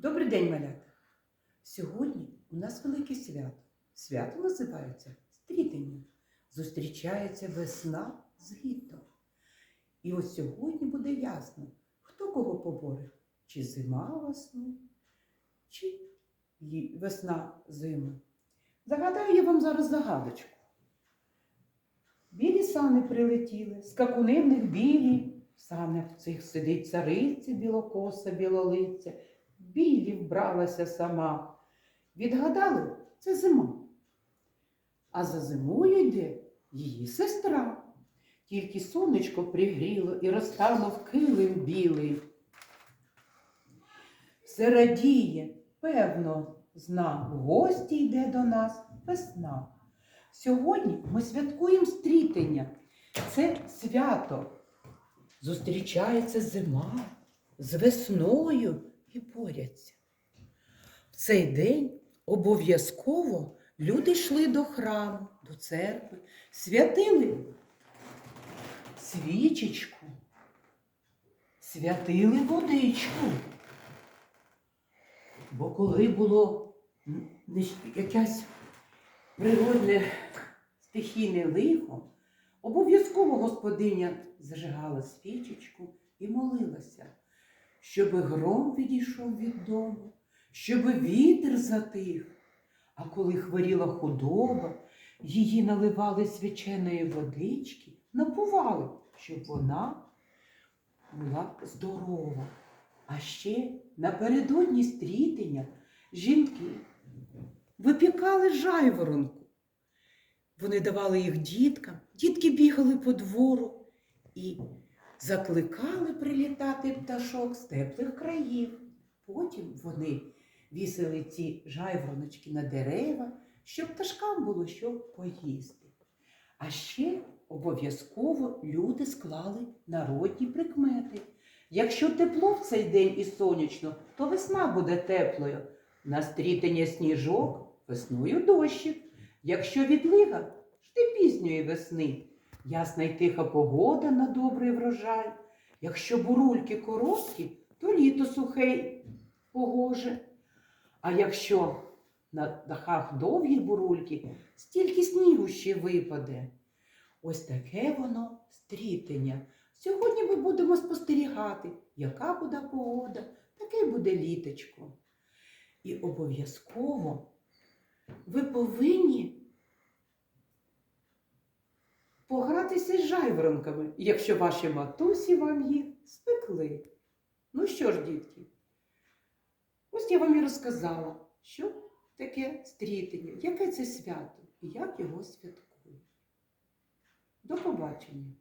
Добрий день, малята! Сьогодні у нас велике свято. Свято називається Стрітення. Зустрічається весна з літом. І ось сьогодні буде ясно, хто кого поборить. Чи зима весну, чи весна зиму. Загадаю я вам зараз загадочку. Білі сани прилетіли, скакуни в них білі. В санях цих сидить цариця білокоса, білолиця. Білі вбралася сама. Відгадали, це зима. А за зимою йде її сестра. Тільки сонечко пригріло і розтанув килим білий. Все радіє, певно, зна, в гості йде до нас весна. Сьогодні ми святкуємо стрітення. Це свято. Зустрічається зима з весною і борються. В цей день обов'язково люди йшли до храму, до церкви, святили свічечку, святили водичку. Бо коли було якесь природне стихійне лихо, обов'язково господиня зажигала свічечку і молилася, щоб гром відійшов від дому, щоб вітер затих. А коли хворіла худоба, її наливали свяченої водички, напували, щоб вона була здорова. А ще напередодні стрітення жінки випікали жайворонку. Вони давали їх діткам, дітки бігали по двору і закликали прилітати пташок з теплих країв. Потім вони вісили ці жайвороночки на дерева, щоб пташкам було що поїсти. А ще обов'язково люди склали народні прикмети. Якщо тепло в цей день і сонячно, то весна буде теплою. На стрітення сніжок весною дощик. Якщо відлига, жди пізньої весни. Ясна й тиха погода на добрий врожай. Якщо бурульки короткі, то літо сухе погоже. А якщо на дахах довгі бурульки, стільки снігу ще випаде. Ось таке воно стрітення. Сьогодні ми будемо спостерігати, яка буде погода, таке буде літочко. І обов'язково ви повинні погратися з жайворонками, якщо ваші матусі вам їх спекли. Ну що ж, дітки, ось я вам і розказала, що таке стрітення, яке це свято і як його святкують. До побачення!